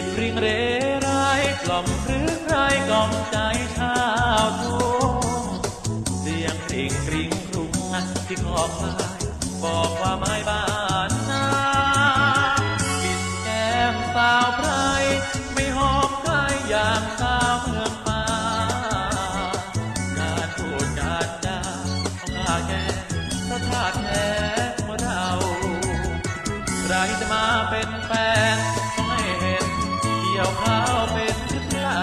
ลิ่นริงเรไรกล่อมหรือใครกล่อมใจชาวกรุงเสียงเพลงกริ้งครุงที่ขอบพายบอกว่าไม้บ้านนาลิ่นแก้มสาวไพรไม่หอมใครอย่างสาวเมืองป่าการพูดการจาของขาแก่พระธาดแท้ขอเราใครจะมาเป็นแฟน ยวข้าวเป็นหรือเปล่า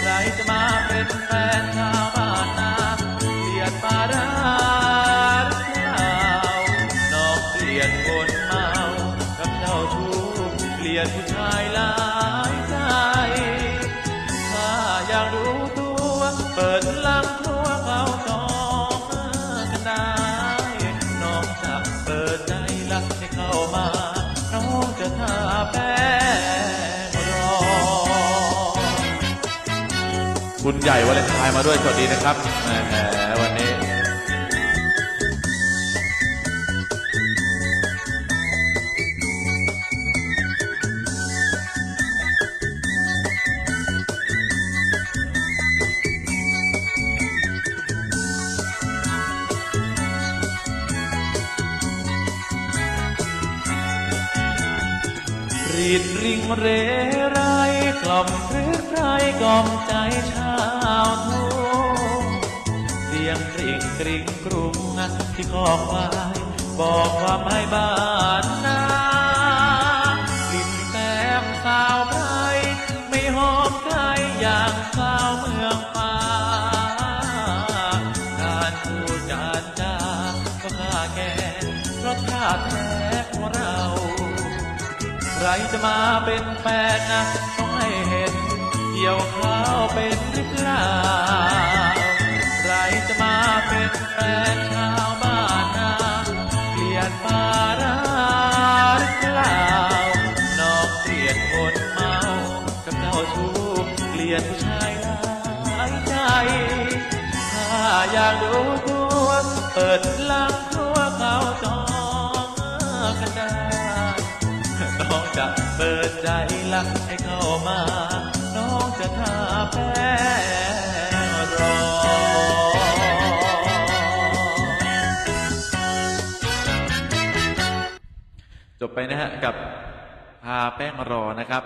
ใครจะมาเป็นแฟนชาวบ้านนาเกลียดปาร้าหรือเปล่านองเกลียดคนเมากับเจ้าชู้เกลียดผู้ชายหลายใจ ถ้าอยากรู้ตัวเปิด คุณใหญ่วาเลนไทน์มาด้วยสวัสดีนะครับแหมวันนี้ รีดริงเรไร กล่อมพรึกไรกล่อมใจชาวทุ่งเสียงกริ่งกริ่งกรุงที่คอควายบอกว่าไม่บ้านนาลิ่นแต้มสาวไพรไม่หอมใครอย่างสาวเมืองป่าการพูดการจาก็ข้าแก่เพราะชาติแท้ของเรา ใครจะมาเป็นแฟนนะ เกี่ยวข้าวเป็นหรือเปล่า ใครจะมาเป็นแฟนชาวบ้านนาเกลียดปลาราหรือเปล่าน้องเกลียดคนเมากับเจ้าชู้เกลียดผู้ชายหลายใจ ถ้าอยากดูตัวเปิดลังครัวเขาจองกันได้น้องจะเปิดใจรักให้เข้ามา ทาแพ้รอ จบไปนะฮะกับพาแป้งรอนะครับ